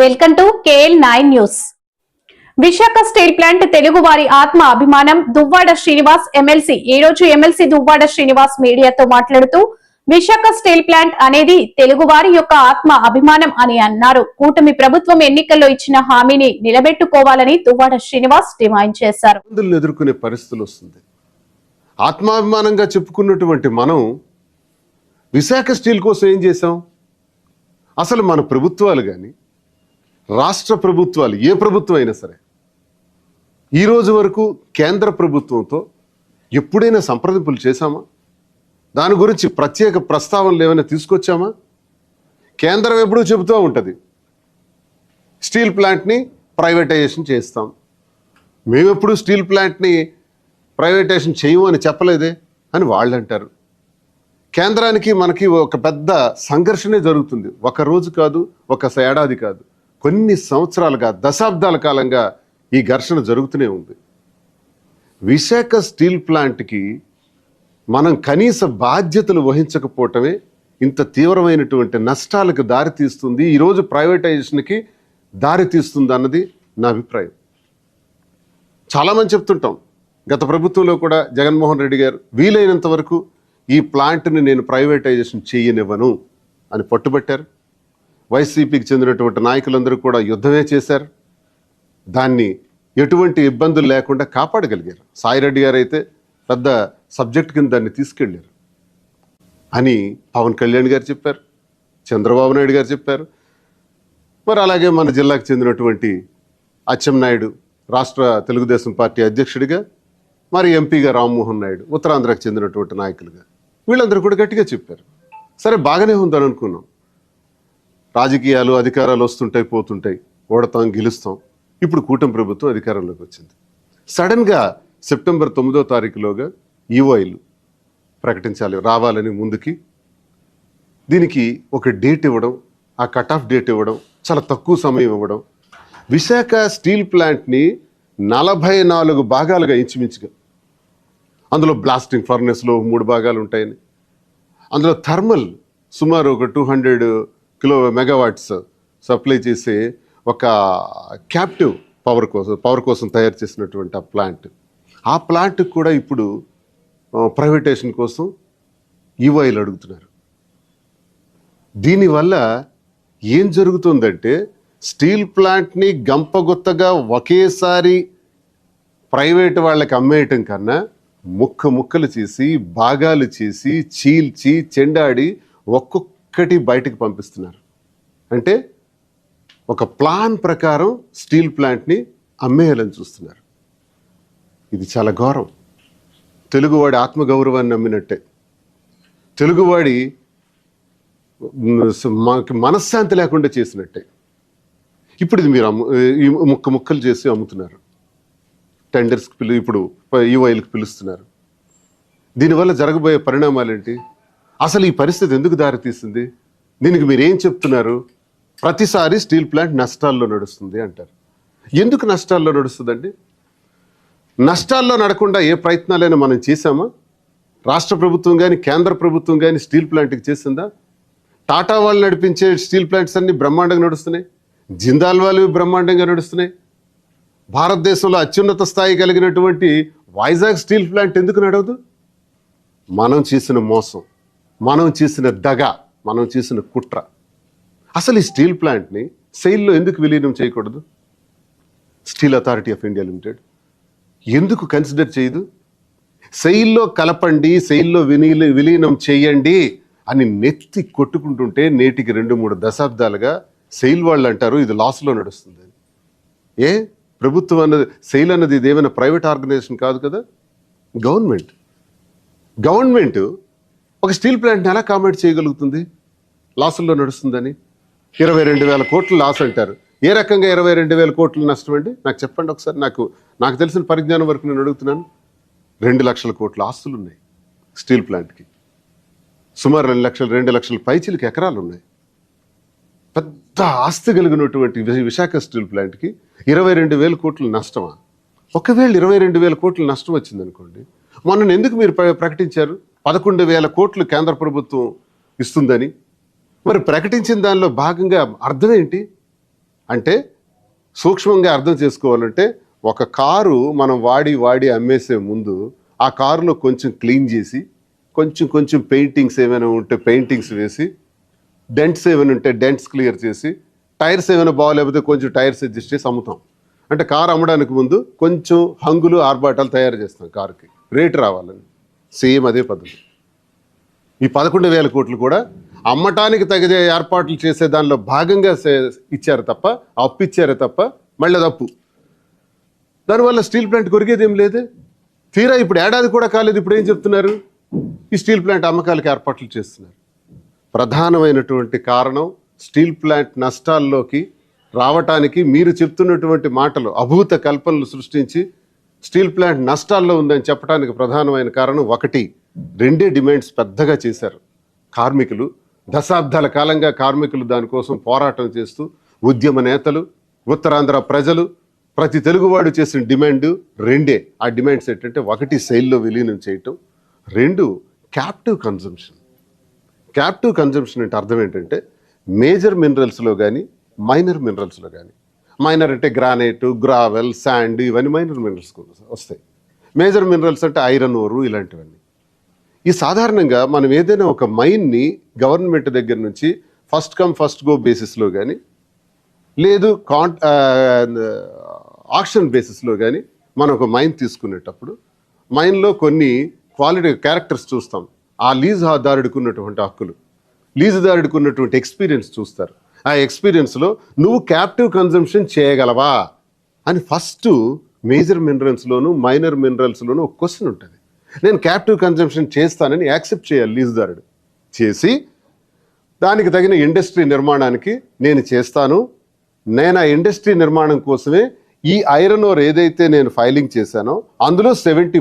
Welcome to KL nine news. Visakha steel plant Telugu వారి ఆత్మ అభిమానం దువ్వాడ శ్రీనివాస్ ఎమ్మెల్సీ. ఈ రోజు ఎమ్మెల్సీ దువ్వాడ శ్రీనివాస్ మీడియాతో మాట్లాడుతూ విశాఖ స్టీల్ ప్లాంట్ అనేది తెలుగు వారి యొక్క ఆత్మ అభిమానం అని అన్నారు. కూటమి ప్రభుత్వం ఎన్నికల్లో ఇచ్చిన హామీని నిలబెట్టుకోవాలని దువ్వాడ శ్రీనివాస్ డిమాండ్ చేశారు. ఎదుర్కొనే పరిస్థితులు వస్తుంది. ఆత్మాభిమానంగా చెప్పుకున్నటువంటి మనం విశాఖ స్టీల్ కోసం ఏం చేశాం? అసలు మన ప్రభుత్వాలు కానీ రాష్ట్ర ప్రభుత్వాలు ఏ ప్రభుత్వం అయినా సరే ఈరోజు వరకు కేంద్ర ప్రభుత్వంతో ఎప్పుడైనా సంప్రదింపులు చేశామా? దాని గురించి ప్రత్యేక ప్రస్తావనలు ఏమైనా తీసుకొచ్చామా? కేంద్రం ఎప్పుడూ చెబుతూ ఉంటుంది స్టీల్ ప్లాంట్ని ప్రైవేటైజేషన్ చేస్తాం. మేమెప్పుడు స్టీల్ ప్లాంట్ని ప్రైవేటైజేషన్ చేయము అని చెప్పలేదే అని వాళ్ళు అంటారు. కేంద్రానికి మనకి ఒక పెద్ద సంఘర్షణే జరుగుతుంది. ఒక రోజు కాదు ఒక ఏడాది కాదు. కొన్ని సంవత్సరాలుగా దశాబ్దాల కాలంగా ఈ ఘర్షణ జరుగుతూనే ఉంది. విశాఖ స్టీల్ ప్లాంట్కి మనం కనీస బాధ్యతలు వహించకపోవటమే ఇంత తీవ్రమైనటువంటి నష్టాలకు దారితీస్తుంది ఈరోజు ప్రైవేటైజేషన్కి దారితీస్తుంది అన్నది నా అభిప్రాయం. చాలామంది చెప్తుంటాం. గత ప్రభుత్వంలో కూడా జగన్మోహన్ రెడ్డి గారు వీలైనంత వరకు ఈ ప్లాంట్ని నేను ప్రైవేటైజేషన్ చేయనివ్వను అని పట్టుబట్టారు. వైసీపీకి చెందినటువంటి నాయకులందరూ కూడా యుద్ధమే చేశారు. దాన్ని ఎటువంటి ఇబ్బందులు లేకుండా కాపాడగలిగారు. సాయిరెడ్డి గారు అయితే పెద్ద సబ్జెక్ట్ కింద దాన్ని తీసుకెళ్ళారు అని పవన్ కళ్యాణ్ గారు చెప్పారు. చంద్రబాబు నాయుడు గారు చెప్పారు. మరి అలాగే మన జిల్లాకు చెందినటువంటి అచ్చెన్నాయుడు రాష్ట్ర తెలుగుదేశం పార్టీ అధ్యక్షుడిగా మరి ఎంపీగా రామ్మోహన్ నాయుడు ఉత్తరాంధ్రకు చెందినటువంటి నాయకులుగా వీళ్ళందరూ కూడా గట్టిగా చెప్పారు. సరే బాగానే ఉందని అనుకున్నాం రాజకీయాలు అధికారాలు వస్తుంటాయి పోతుంటాయి. ఓడతాం గెలుస్తాం. ఇప్పుడు కూటమి ప్రభుత్వం అధికారంలోకి వచ్చింది. సడన్గా సెప్టెంబర్ తొమ్మిదో తారీఖులోగా ఈఓఐలు ప్రకటించాలి రావాలని ముందుకి. దీనికి ఒక డేట్ ఇవ్వడం ఆ కట్ ఆఫ్ డేట్ ఇవ్వడం చాలా తక్కువ సమయం ఇవ్వడం. విశాఖ స్టీల్ ప్లాంట్ని నలభై నాలుగు భాగాలుగా ఇంచుమించుగా. అందులో బ్లాస్టింగ్ ఫర్నెస్లో మూడు భాగాలు ఉంటాయని. అందులో థర్మల్ సుమారు ఒక two hundred kilo megawatts supply చేసే ఒక క్యాప్టివ్ పవర్ కోసం పవర్ కోసం తయారు చేసినటువంటి ఆ ప్లాంట్. ఆ ప్లాంట్కి కూడా ఇప్పుడు ప్రైవేటేషన్ కోసం ఈవైలు అడుగుతున్నారు. దీనివల్ల ఏం జరుగుతుందంటే స్టీల్ ప్లాంట్ని గంపగుత్తగా ఒకేసారి ప్రైవేట్ వాళ్ళకి అమ్మేయటం కన్నా ముక్క ముక్కలు చేసి భాగాలు చేసి చీల్చి చెండాడి ఒక్కొక్క ఒక్కొక్కటి బయటికి పంపిస్తున్నారు. అంటే ఒక ప్లాన్ ప్రకారం స్టీల్ ప్లాంట్ని అమ్మేయాలని చూస్తున్నారు. ఇది చాలా ఘోరం. తెలుగువాడి ఆత్మగౌరవాన్ని నమ్మినట్టే. తెలుగువాడి మనకి మనశ్శాంతి లేకుండా చేసినట్టే. ఇప్పుడు ఇది మీరు అమ్ము ఈ ముక్క ముక్కలు చేసి అమ్ముతున్నారు. టెండర్స్కి పిలు ఇప్పుడు ఈఓఐలకు పిలుస్తున్నారు. దీనివల్ల జరగబోయే పరిణామాలు ఏంటి అసలు ఈ పరిస్థితి ఎందుకు దారితీస్తుంది దీనికి మీరేం చెప్తున్నారు? ప్రతిసారి స్టీల్ ప్లాంట్ నష్టాల్లో నడుస్తుంది అంటారు. ఎందుకు నష్టాల్లో నడుస్తుందండి? నష్టాల్లో నడకుండా ఏ ప్రయత్నాలైనా మనం చేశామా? రాష్ట్ర ప్రభుత్వం కానీ కేంద్ర ప్రభుత్వం కానీ స్టీల్ ప్లాంట్కి చేసిందా? టాటా వాళ్ళు నడిపించే స్టీల్ ప్లాంట్స్ అన్ని బ్రహ్మాండంగా నడుస్తున్నాయి. జిందాల్ వాళ్ళు బ్రహ్మాండంగా నడుస్తున్నాయి. భారతదేశంలో అత్యున్నత స్థాయి కలిగినటువంటి వైజాగ్ స్టీల్ ప్లాంట్ ఎందుకు నడవదు? మనం చేసిన మోసం. మనం చేసిన దగ మనం చేసిన కుట్ర. అసలు ఈ స్టీల్ ప్లాంట్ని సెయిల్లో ఎందుకు విలీనం చేయకూడదు? Steel authority of India limited. ఎందుకు కన్సిడర్ చేయదు? సెయిల్లో కలపండి సెయిల్లో వినీల విలీనం చేయండి అని నెత్తి కొట్టుకుంటుంటే నేటికి రెండు మూడు దశాబ్దాలుగా సెయిల్ వాళ్ళు అంటారు ఇది లాస్లో నడుస్తుంది. ఏ? ప్రభుత్వం అన్నది సెయిల్ అన్నది ఇది ఏమైనా ప్రైవేట్ ఆర్గనైజేషన్ కాదు కదా? గవర్నమెంట్. గవర్నమెంట్ ఒక స్టీల్ ప్లాంట్ని ఎలా కామెంట్ చేయగలుగుతుంది? లాసుల్లో నడుస్తుందని. ఇరవై రెండు వేల కోట్లు లాస్ అంటారు. ఏ రకంగా ఇరవై రెండు వేల కోట్లు నష్టం అండి? నాకు చెప్పండి ఒకసారి. నాకు నాకు తెలిసిన పరిజ్ఞానం వరకు నేను అడుగుతున్నాను. రెండు లక్షల కోట్ల ఆస్తులు ఉన్నాయి స్టీల్ ప్లాంట్కి. సుమారు రెండు లక్షలు రెండు లక్షల పైచిలకి ఎకరాలు ఉన్నాయి పెద్ద ఆస్తి కలిగినటువంటి విశాఖ స్టీల్ ప్లాంట్కి ఇరవై రెండు వేల కోట్లు నష్టమా? ఒకవేళ ఇరవై రెండు వేల కోట్లు నష్టం వచ్చిందనుకోండి మొన్న ఎందుకు మీరు ప్రకటించారు? పదకొండు వేల కోట్లు కేంద్ర ప్రభుత్వం ఇస్తుందని. మరి ప్రకటించిన దానిలో భాగంగా అర్థం ఏంటి? అంటే సూక్ష్మంగా అర్థం చేసుకోవాలంటే ఒక కారు మనం వాడి వాడి అమ్మేసే ముందు ఆ కారులో కొంచెం క్లీన్ చేసి కొంచెం కొంచెం పెయింటింగ్స్ ఏమైనా ఉంటే పెయింటింగ్స్ వేసి డెంట్స్ ఏమైనా ఉంటే డెంట్స్ క్లియర్ చేసి టైర్స్ ఏమైనా బాగాలేకపోతే కొంచెం టైర్స్ అడ్జస్ట్ చేసి అమ్ముతాం. అంటే కారు అమ్మడానికి ముందు కొంచెం హంగులు ఆర్భాటాలు తయారు చేస్తాం కారుకి. రేటు రావాలని. సేమ్ అదే పద్ధతి. ఈ పదకొండు వేల కోట్లు కూడా అమ్మటానికి తగిన ఏర్పాట్లు చేసే దానిలో భాగంగా ఇచ్చారు తప్ప అప్పు ఇచ్చారు తప్ప మళ్ళీ అది అప్పు. దానివల్ల స్టీల్ ప్లాంట్ కొరిగేది ఏం లేదు? తీరా ఇప్పుడు ఏడాది కూడా కాలేదు ఇప్పుడు ఏం చెప్తున్నారు? ఈ స్టీల్ ప్లాంట్ అమ్మకాలకు ఏర్పాట్లు చేస్తున్నారు. ప్రధానమైనటువంటి కారణం స్టీల్ ప్లాంట్ నష్టాల్లోకి రావటానికి మీరు చెప్తున్నటువంటి మాటలు అభూత కల్పనలు సృష్టించి స్టీల్ ప్లాంట్ నష్టాల్లో ఉందని చెప్పడానికి ప్రధానమైన కారణం ఒకటి రెండే డిమాండ్స్ పెద్దగా చేశారు. కార్మికులు దశాబ్దాల కాలంగా కార్మికులు దానికోసం పోరాటం చేస్తూ ఉద్యమ నేతలు ఉత్తరాంధ్ర ప్రజలు ప్రతి తెలుగువాడు చేసిన డిమాండ్ రెండే. ఆ డిమాండ్స్ ఏంటంటే ఒకటి సెయిల్లో విలీనం చేయటం రెండు క్యాప్టివ్ కన్జంప్షన్. క్యాప్టివ్ కన్జంప్షన్ అంటే అర్థం ఏంటంటే మేజర్ మినరల్స్లో కానీ మైనర్ మినరల్స్లో కానీ మైనర్ అంటే గ్రానైట్ గ్రావెల్ శాండ్ ఇవన్నీ మైనర్ మినరల్స్ వస్తాయి. మేజర్ మినరల్స్ అంటే ఐరన్ ఓరు ఇలాంటివన్నీ. ఈ సాధారణంగా మనం ఏదైనా ఒక మైన్ని గవర్నమెంట్ దగ్గర నుంచి ఫస్ట్ కమ్ ఫస్ట్ గో బేసిస్లో కానీ లేదు కాన్ ఆక్షన్ బేసిస్లో కానీ మనం ఒక మైన్ తీసుకునేటప్పుడు మైన్లో కొన్ని క్వాలిటీ క్యారెక్టర్స్ చూస్తాం. ఆ లీజ్ దారుడికి ఉన్నటువంటి హక్కులు లీజుదారుడికి ఉన్నటువంటి ఎక్స్పీరియన్స్ చూస్తారు. ఆ ఎక్స్పీరియన్స్లో నువ్వు క్యాప్టివ్ కన్జంప్షన్ చేయగలవా? అని ఫస్ట్ మేజర్ మినరల్స్లోను మైనర్ మినరల్స్లోను ఒక క్వశ్చన్ ఉంటుంది. నేను క్యాప్టివ్ కన్జంప్షన్ చేస్తానని యాక్సెప్ట్ చేయాలి లీజుదారుడు చేసి దానికి తగిన ఇండస్ట్రీ నిర్మాణానికి నేను చేస్తాను. నేను ఆ ఇండస్ట్రీ నిర్మాణం కోసమే ఈ ఐరన్ ఓర్ ఏదైతే నేను ఫైలింగ్ చేశానో అందులో సెవెంటీ